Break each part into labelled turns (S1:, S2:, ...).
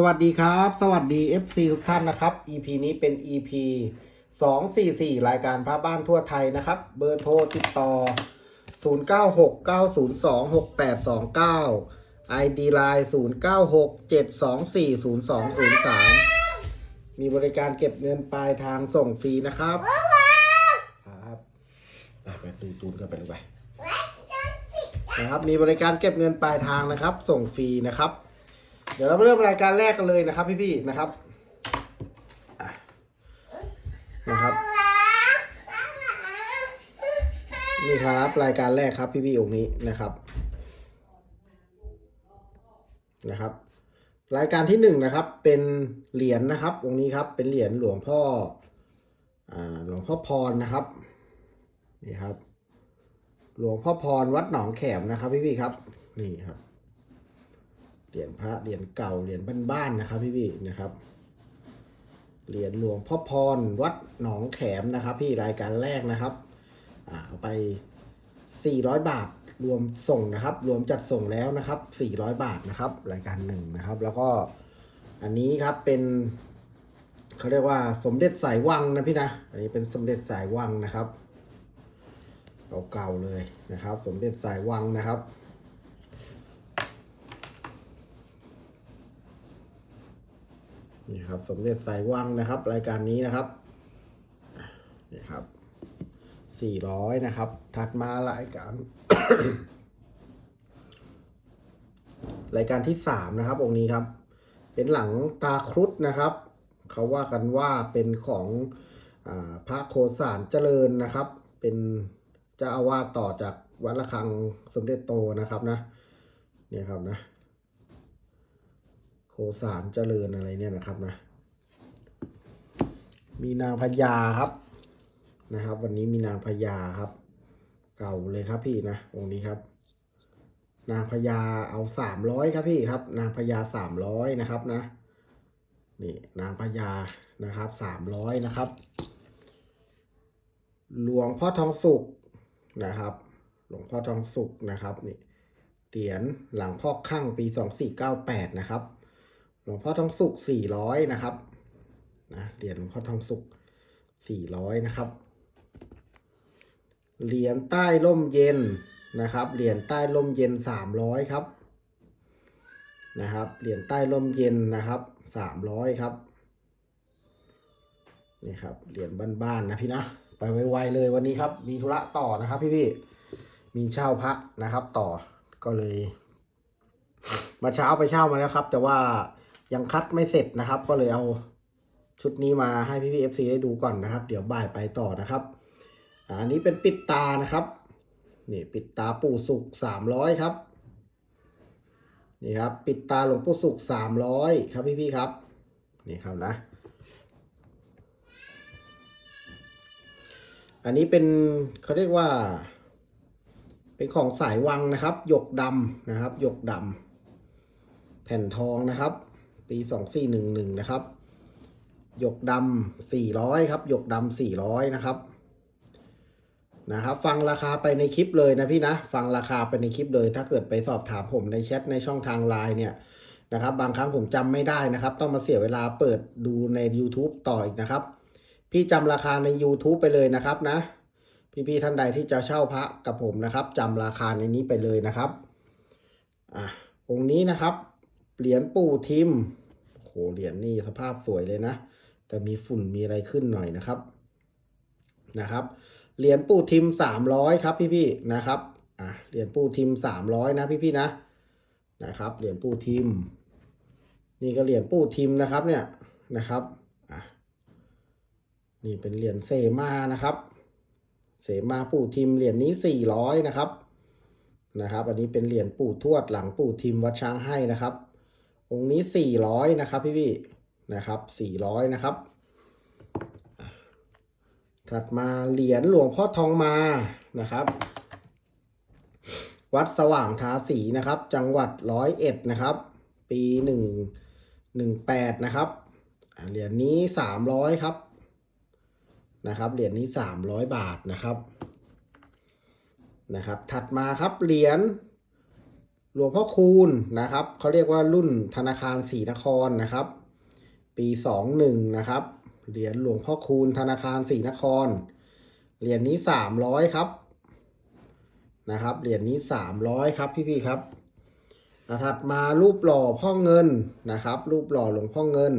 S1: สวัสดีครับ สวัสดี FC ทุกท่านนะครับ EP นี้เป็น EP 244 รายการพระบ้านทั่วไทยนะครับ เบอร์โทรติดต่อ 0969026829 ID Line 0967240203 มีบริการเก็บเงินปลายทางส่งฟรีนะครับ ครับไปไปดูตูนกันไปเลยไปนะครับ มีบริการเก็บเงินปลายทางนะครับ ส่งฟรีนะครับ เดี๋ยวเราเริ่มรายการแรกกันเลยนะครับ พี่ๆนะครับนะครับ นี่ครับรายการแรกครับ พี่ๆองค์นี้นะครับนะครับ รายการที่หนึ่งนะครับ เป็นเหรียญนะครับ องค์นี้ครับ เป็นเหรียญหลวงพ่ออ่าหลวงพ่อพรนะครับนี่ครับ หลวงพ่อพรวัดหนองแขมนะครับ พี่ๆครับ นี่ครับ เหรียญพระเหรียญเก่าเหรียญบ้านๆนะครับพี่พี่นะครับเหรียญหลวงพ่อพรวัดหนองแขมนะครับ พี่รายการแรกนะครับอ่าเอาไป 400 บาทรวมส่งนะครับ รวมจัดส่งแล้วนะครับ 400 บาทนะครับ รายการหนึ่งนะครับ แล้วก็อันนี้ครับเป็นเขาเรียกว่าสมเด็จสายวังนะพี่นะอันนี้เป็นสมเด็จสายวังนะครับเก่าๆเลยนะครับ สมเด็จสายวังนะครับ นี่ครับ สมเด็จสายวังนะครับ รายการนี้นะครับนี่ครับสี่ร้อยนะครับ ถัดมารายการ รายการที่สามนะครับ องค์นี้ครับ เป็นหลังตาครุฑนะครับ เขาว่ากันว่าเป็นของอพระโคสารเจริญนะครับ เป็นเจ้าอาวาสต่อจากวัดระฆังสมเด็จโตนะครับนะเนี่ยครับนะ สารเจริญอะไรเนี่ยนะครับนะ มีนางพญาครับนะครับ วันนี้มีนางพญาครับ เก่าเลยครับพี่นะองค์นี้ครับ นางพญาเอาสามร้อยครับพี่ครับ นางพญาสามร้อยนะครับนะนี่นางพญานะครับสามร้อยนะครับ หลวงพ่อทองสุกนะครับ หลวงพ่อทองสุกนะครับนี่เหรียญหลังพ่อข้างปีสองสี่เก้าแปดนะครับ ลวงพ่อทองสุกสี่ร้อยนะครับนะเหรียญหลวงพ่อทองสุกสี่ร้อยนะครับ เหรียญใต้ร่มเย็นนะครับ เหรียญใต้ร่มเย็นสามร้อยครับ นะครับ เหรียญใต้ร่มเย็นนะครับสามร้อยครับ นี่ครับ เหรียญบ้านๆนะพี่นะ ไปไวๆเลยวันนี้ครับ มีธุระต่อนะครับพี่พี่ๆมีเช่าพระนะครับต่อ ก็เลย มาเช้าไปเช่ามาแล้วครับ แต่ว่า ยังคัดไม่เสร็จนะครับ ก็เลยเอาชุดนี้มาให้พี่พีเอฟซีได้ดูก่อนนะครับ เดี๋ยวบ่ายไปต่อนะครับ อันนี้เป็นปิดตานะครับ นี่ปิดตาปู่สุกสามร้อยครับ นี่ครับ ปิดตาหลวงปู่สุกสามร้อยครับพี่พี่ครับ นี่ครับนะ อันนี้เป็นเขาเรียกว่า เป็นของสายวังนะครับ หยกดำนะครับ หยกดำแผ่นทองนะครับ ปีสองสี่หนึ่งหนึ่งนะครับ หยกดำสี่ร้อยครับ หยกดำสี่ร้อยนะครับ นะครับ ฟังราคาไปในคลิปเลยนะพี่นะ ฟังราคาไปในคลิปเลย ถ้าเกิดไปสอบถามผมในแชทในช่องทางไลน์เนี่ยนะครับ บางครั้งผมจำไม่ได้นะครับ ต้องมาเสียเวลาเปิดดูใน YouTube ต่ออีกนะครับ พี่จำราคาใน YouTube ไปเลยนะครับนะ พี่ๆท่านใดที่จะเช่าพระกับผมนะครับจำราคาในนี้ไปเลยนะครับ อะองค์นี้นะครับ เหรียญปู่ทิม โหเหรียญนี่สภาพสวยเลยนะ แต่มีฝุ่นมีอะไรขึ้นหน่อยนะครับนะครับ เหรียญปู่ทิมสามร้อยครับพี่ๆนะครับอะเหรียญปู่ทิมสามร้อยนะพี่ๆนะนะครับ เหรียญปู่ทิม นี่ก็เหรียญปู่ทิมนะครับเนี่ยนะครับอะนี่เป็นเหรียญเซมานะครับเสมาปู่ทิมเหรียญนี้สี่ร้อยนะครับนะครับ อันนี้เป็นเหรียญปู่ทวดหลังปู่ทิมวัดช้างให้นะครับ องค์นี้สี่ร้อยนะครับพี่พี่นะครับสี่ร้อยนะครับ ถัดมาเหรียญหลวงพ่อทองมานะครับ วัดสว่างทาสีนะครับ จังหวัดร้อยเอ็ดนะครับ ปีหนึ่งหนึ่งแปดนะครับเหรียญนี้สามร้อยครับนะครับเหรียญนี้สามร้อยบาทนะครับนะครับ ถัดมาครับเหรียญ หลวงพ่อคูณนะครับเขาเรียกว่ารุ่นธนาคารศรีนครนะครับ ปีสองหนึ่งนะครับ เหรียญหลวงพ่อคูณธนาคารศรีนคร เหรียญนี้สามร้อยครับนะครับ เหรียญนี้สามร้อยครับพี่ๆครับถัดมารูปหล่อพ่อเงินนะครับ รูปหล่อหลวงพ่อเงิน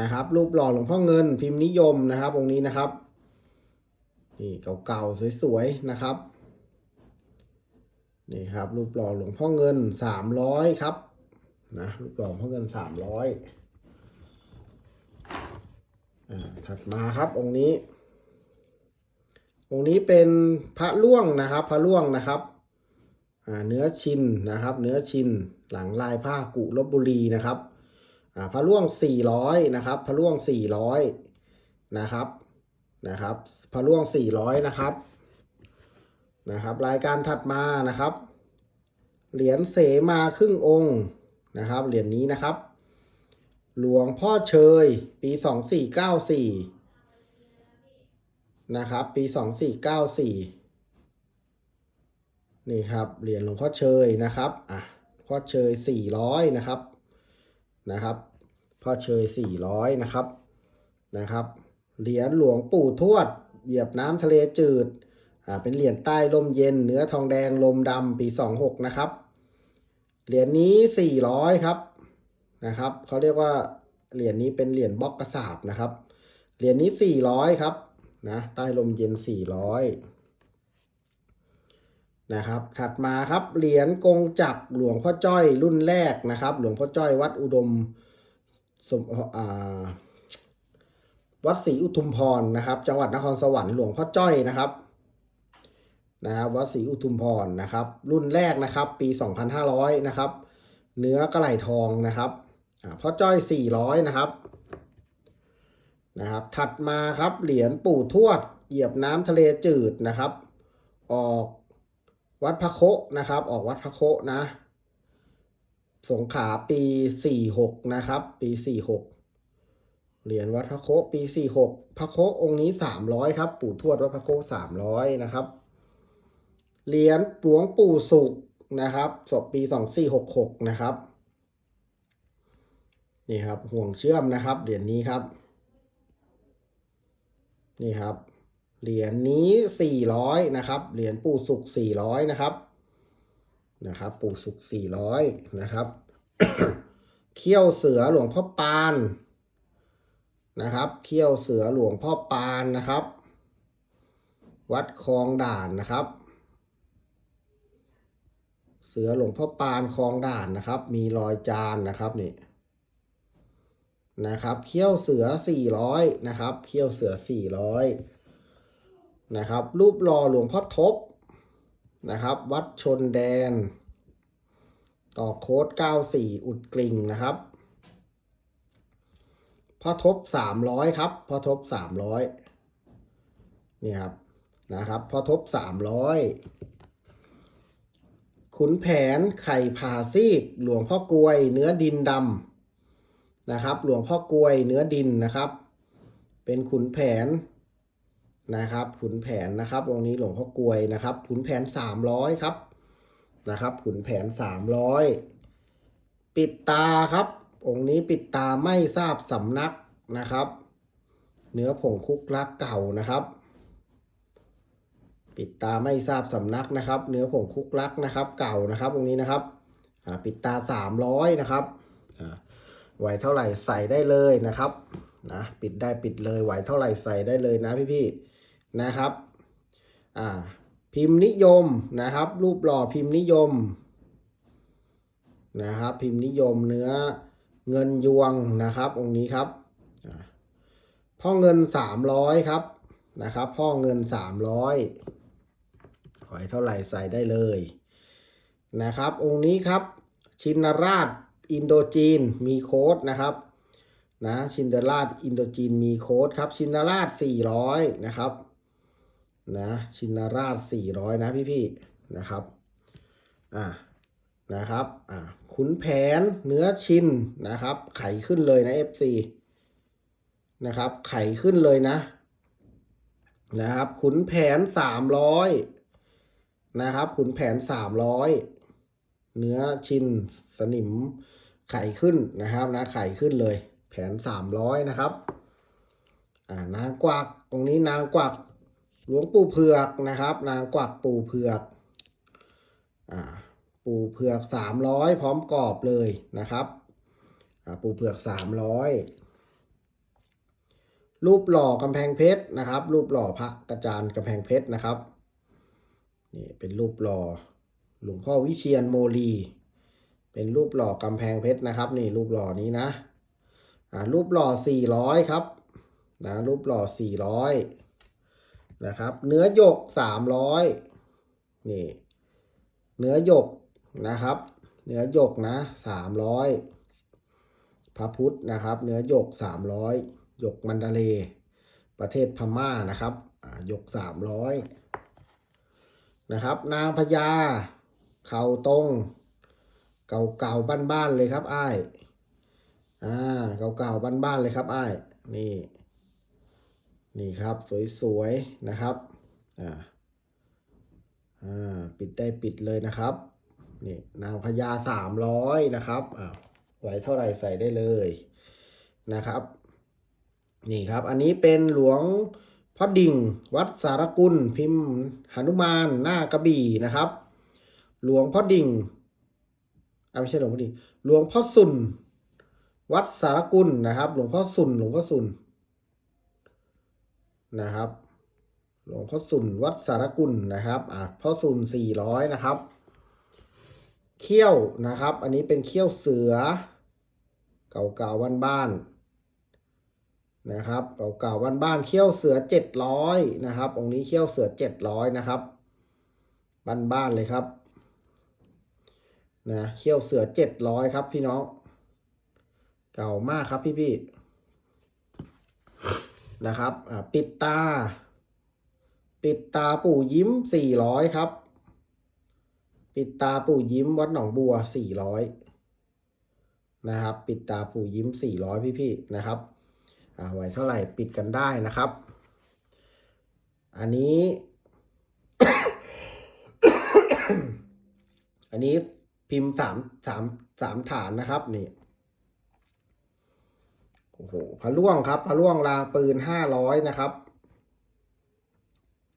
S1: นะครับ รูปหล่อหลวงพ่อเงิน พิมพ์นิยมนะครับองค์นี้นะครับนี่เก่าๆสวยๆนะครับ นี่ครับรูปหล่อหลวงพ่อเงินสามร้อยครับนะรูปหล่อหลวงพ่อเงินสามร้อยอ่าถัดมาครับองค์นี้ องค์นี้เป็นพระล่วงนะครับ พระล่วงนะครับอ่าเนื้อชินนะครับ เนื้อชินหลังลายผ้ากุลบบุรีนะครับอ่าพระล่วงสี่ร้อยนะครับ พระล่วงสี่ร้อยนะครับนะครับ พระล่วงสี่ร้อยนะครับ นะครับ รายการถัดมานะครับ เหรียญเสมาครึ่งองค์นะครับ เหรียญนี้นะครับ หลวงพ่อเชย ปีสองสี่เก้าสี่นะครับ ปีสองสี่เก้าสี่นี่ครับ เหรียญหลวงพ่อเชยนะครับ อะพ่อเชยสี่ร้อยนะครับ นะครับพ่อเชยสี่ร้อยนะครับ นะครับ เหรียญหลวงปู่ทวด เหยียบน้ำทะเลจืด เป็นเหรียญใต้ลมเย็น เนื้อทองแดงลมดำปีสองหกนะครับ เหรียญนี้สี่ร้อยครับนะครับเขาเรียกว่าเหรียญนี้เป็นเหรียญบล็อกกระสาบนะครับ เหรียญนี้สี่ร้อยครับนะใต้ลมเย็นสี่ร้อยนะครับ ถัดมาครับเหรียญกงจักหลวงพ่อจ้อยรุ่นแรกนะครับ หลวงพ่อจ้อยวัดอุดมสมอ่าวัดศรีอุทุมพรนะครับ จังหวัดนครสวรรค์หลวงพ่อจ้อยนะครับ นะครับวัดศรีอุทุมพรนะครับ รุ่นแรกนะครับ ปี 2500 นะครับ เนื้อกระไหลทองนะครับพ่อจ้อย 400 นะครับนะครับ ถัดมาครับเหรียญปู่ทวด เหยียบน้ำทะเลจืดนะครับ ออกวัดพระโคะนะครับ ออกวัดพระโคะนะ สงขาปี 46 นะครับ ปี 46 เหรียญวัดพระโคะปี 46 พระโคะองค์นี้ 300 ครับ ปู่ทวดวัดพระโคะ300 นะครับ เหรียญหลวงปู่สุขนะครับศพปีสองสี่หกหกนะครับ นี่ครับห่วงเชื่อมนะครับเหรียญนี้ครับ นี่ครับ เหรียญนี้สี่ร้อยนะครับ เหรียญปู่สุขสี่ร้อยนะครับ นะครับ ปู่สุขสี่ร้อยนะครับเขี้ยวเสือหลวงพ่อปานนะครับเขี้ยวเสือหลวงพ่อปานนะครับ วัดคลองด่านนะครับ สือหลวงพ่อปานคลองด่านนะครับ มีรอยจานนะครับนี่นะครับเขี้ยวเสือสี่ร้อยนะครับเขี้ยวเสือสี่ร้อยนะครับ รูปหล่อหลวงพ่อทบนะครับ วัดชนแดน ต่อโค้ดเก้าสี่อุดกลิ่งนะครับพ่อทบสามร้อยครับพ่อทบสามร้อยนี่ครับนะครับพ่อทบสามร้อย ขุนแผนไข่ผ่าซีดหลวงพ่อกลวย เนื้อดินดำนะครับ หลวงพ่อกลวยเนื้อดินนะครับ เป็นขุนแผนนะครับ ขุนแผนนะครับองค์นี้หลวงพ่อกลวยนะครับ ขุนแผนสามร้อยครับนะครับ ขุนแผนสามร้อยปิดตาครับ องค์นี้ปิดตาไม่ทราบสำนักนะครับ เนื้อผงคุกลักเก่านะครับ ปิดตาไม่ทราบสำนักนะครับ เนื้อผงคุกลักนะครับ เก่านะครับตรงนี้นะครับปิดตาสามร้อยนะครับไหวเท่าไหร่ใส่ได้เลยนะครับนะปิดได้ปิดเลยไหวเท่าไหร่ใส่ได้เลยนะพี่ๆนะครับอ่าพิมพ์นิยมนะครับ รูปหล่อพิมพ์นิยมนะครับ พิมพ์นิยมเนื้อเงินยวงนะครับองค์นี้ครับพ่อเงินสามร้อยครับนะครับ พ่อเงินสามร้ อยขอให้เท่าไหร่ใส่ได้เลยนะครับ องค์นี้ครับ ชินราชอินโดจีนมีโค้ดนะครับนะชินราชอินโดจีนมีโค้ดครับ ชินราช400 นะครับนะชินราช 400 นะพี่ๆนะครับอ่านะครับอ่าขุนแผนเนื้อชินนะครับ ไข่ขึ้นเลยนะ FC นะครับ ไข่ขึ้นเลยนะนะครับ ขุนแผนสามร้อย นะครับ ขุนแผนสามร้อยเนื้อชินสนิมไข่ขึ้นนะครับนะไข่ขึ้นเลย แผนสามร้อยนะครับอ่านางกวักตรงนี้นางกวักหลวงปู่เผือกนะครับ นางกวักปู่เผือกอ่าปู่เผือกสามร้อยพร้อมกรอบเลยนะครับอ่าปู่เผือกสามร้อยรูปหล่อกำแพงเพชรนะครับ รูปหล่อพระกระจานกำแพงเพชรนะครับ นี่เป็นรูปหล่อหลวงพ่อวิเชียนโมลี เป็นรูปหล่อกำแพงเพชรนะครับ นี่รูปหล่อนี้นะอ่ารูปหล่อสี่ร้อยครับนะรูปหล่อสี่ร้อยนะครับ เนื้อหยกสามร้อยนี่เนื้อหยกนะครับ เนื้อหยกนะสามร้อยพระพุทธนะครับ เนื้อหยกสามร้อยหยกมันดาเล ประเทศพม่านะครับหยกสามร้อย นะครับ นางพญาเข่าตรง เก่าๆบ้านๆเลยครับอ้ายอ่าเก่าๆบ้านๆเลยครับอ้ายนี่ นี่ครับสวยๆนะครับอ่าอ่าปิดได้ปิดเลยนะครับนี่นางพญาสามร้อยนะครับอ่าไหวเท่าไหร่ใส่ได้เลยนะครับ นี่ครับอันนี้เป็นหลวง พ่อดิ่ง วัดสารกุล พิมพ์หนุมานหน้ากระบี่นะครับ หลวงพ่อดิ่งอ่าไม่ใช่หลวงพ่อดิ่งหลวงพ่อสุนวัดสารกุลนะครับ หลวงพ่อสุนหลวงพ่อสุนนะครับ หลวงพ่อสุนวัดสารกุลนะครับอ่าพ่อสุนสี่ร้อยนะครับเขี้ยวนะครับ อันนี้เป็นเขี้ยวเสือ เก่าๆบ้านๆ นะครับเก่าๆบ้านๆเขี้ยวเสือเจ็ดร้อยนะครับ องค์นี้เขี้ยวเสือเจ็ดร้อยนะครับบ้านๆเลยครับนะเขี้ยวเสือเจ็ดร้อยครับพี่น้อง เก่ามากครับพี่ๆนะครับอ่าปิดตา ปิดตาปู่ยิ้มสี่ร้อยครับ ปิดตาปู่ยิ้มวัดหนองบัวสี่ร้อยนะครับ ปิดตาปู่ยิ้มสี่ร้อยพี่ๆนะครับ ไว้เท่าไหร่ปิดกันได้นะครับ อันนี้ อันนี้พิมพ์สามสามสามฐานนะครับนี่โอ้โหพระล่วงครับพระล่วงรางปืนห้าร้อยนะครับ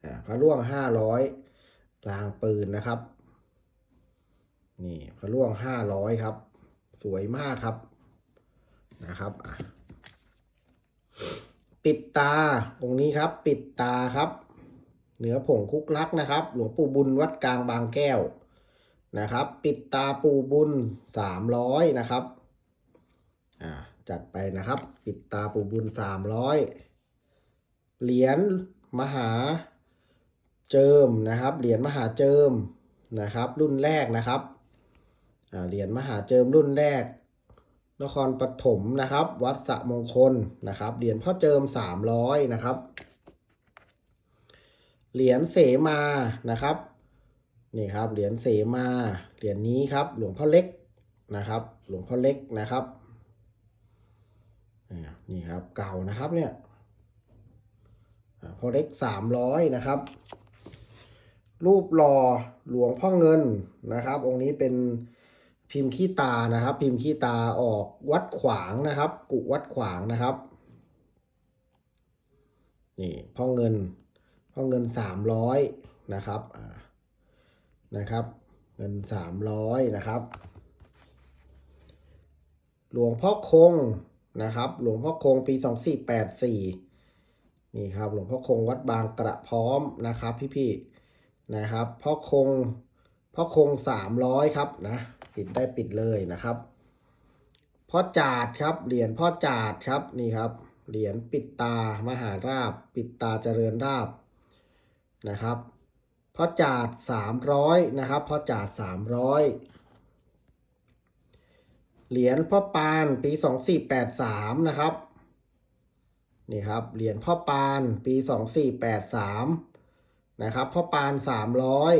S1: อ่าพระล่วงห้าร้อยรางปืนนะครับ นี่พระล่วงห้าร้อยครับ สวยมากครับนะครับอะ ปิดตาองนี้ครับ ปิดตาครับเหนือผงคุกลักนะครับ หลวงปู่บุญวัดกลางบางแก้วนะครับ ปิดตาปู่บุญสามร้อยนะครับอ่าจัดไปนะครับ ปิดตาปู่บุญสามร้อยเหรียญมหาเจิมนะครับ เหรียญมหาเจิมนะครับ รุ่นแรกนะครับเหรียญมหาเจิมรุ่นแรก นครปฐมนะครับ วัดสะมงคลนะครับ เหรียญพ่อเจิมสามร้อยนะครับ เหรียญเสมานะครับนี่ครับ เหรียญเสมา เหรียญนี้ครับ หลวงพ่อเล็กนะครับ หลวงพ่อเล็กนะครับนี่ครับเก่านะครับเนี่ยอ่อเล็กสามร้อยนะครับ รูปหล่อหลวงพ่อเงินนะครับ องค์นี้เป็น พิมพ์ขี้ตานะครับ พิมพ์ขี้ตาออกวัดขวางนะครับ กุวัดขวางนะครับ นี่พ่อเงินพ่อเงินสามร้อยนะครับนะครับ เงินสามร้อยนะครับ หลวงพ่อคงนะครับ หลวงพ่อคงปีสองสี่แปดสี่นี่ครับ หลวงพ่อคงวัดบางกระพร้อมนะครับ พี่ๆนะครับ พ่อคง พ่อคงสามร้อยครับนะปิดได้ปิดเลยนะครับพ่อจาดครับ เหรียญพ่อจาดครับนี่ครับ เหรียญปิดตามหาราบ ปิดตาเจริญราบนะครับพ่อจาดสามร้อยนะครับพ่อจาดสามร้อยเหรียญพ่อปานปีสองสี่แปดสามนะครับนี่ครับเหรียญพ่อปานปีสองสี่แปดสามนะครับพ่อปานสามร้อย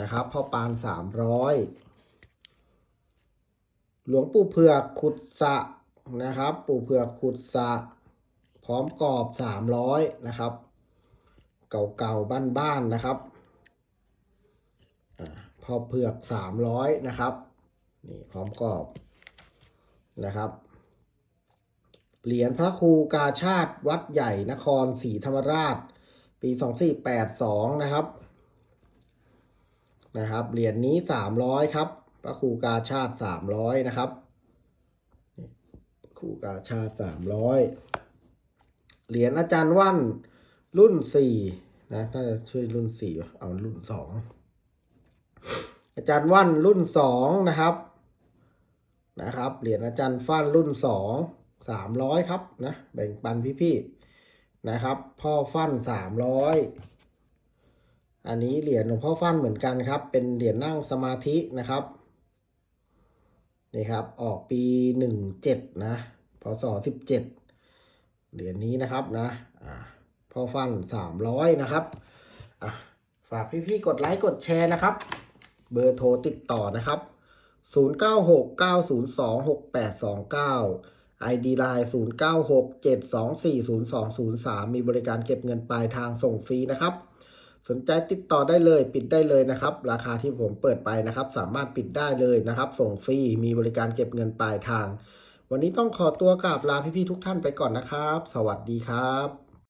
S1: นะครับพ่อปานสามร้อยหลวงปู่เผือกขุดสะนะครับ ปู่เผือกขุดสะ พร้อมกรอบสามร้อยนะครับ เก่าๆบ้านๆนะครับอพ่อเผือกสามร้อยนะครับนี่พร้อมกรอบนะครับเหรียญพระครูกาชาติวัดใหญ่นครศรีธรรมราช ปีสองสี่แปดสองนะครับ นะครับ เหรียญนี้สามร้อยครับพระครูกาชาติสามร้อยนะครับครูกาชาติสามร้อยเหรียญอาจารย์ว่านรุ่นสี่นะน่าจะช่วยรุ่นสี่เอารุ่นสองอาจารย์ว่านรุ่นสองนะครับนะครับ เหรียญอาจารย์ฟั่นรุ่นสองสามร้อยครับนะแบ่งปันพี่ๆนะครับ พ่อฟั่นสามร้อย อันนี้เหรียญหลวงพ่อฟั่นเหมือนกันครับ เป็นเหรียญนั่งสมาธินะครับนี่ครับออกปีหนึ่งเจ็ดนะพศสิบเจ็ดเหรียญนี้นะครับนะพ่อฟั่นสามร้อยนะครับฝากพี่ๆกดไลค์กดแชร์นะครับ เบอร์โทรติดต่อนะครับ 0969026829 ID Line 0967240203 มีบริการเก็บเงินปลายทางส่งฟรีนะครับ สนใจติดต่อได้เลยปิดได้เลยนะครับ ราคาที่ผมเปิดไปนะครับ สามารถปิดได้เลยนะครับ ส่งฟรีมีบริการเก็บเงินปลายทาง วันนี้ต้องขอตัวกราบลาพี่ๆทุกท่านไปก่อนนะครับ สวัสดีครับ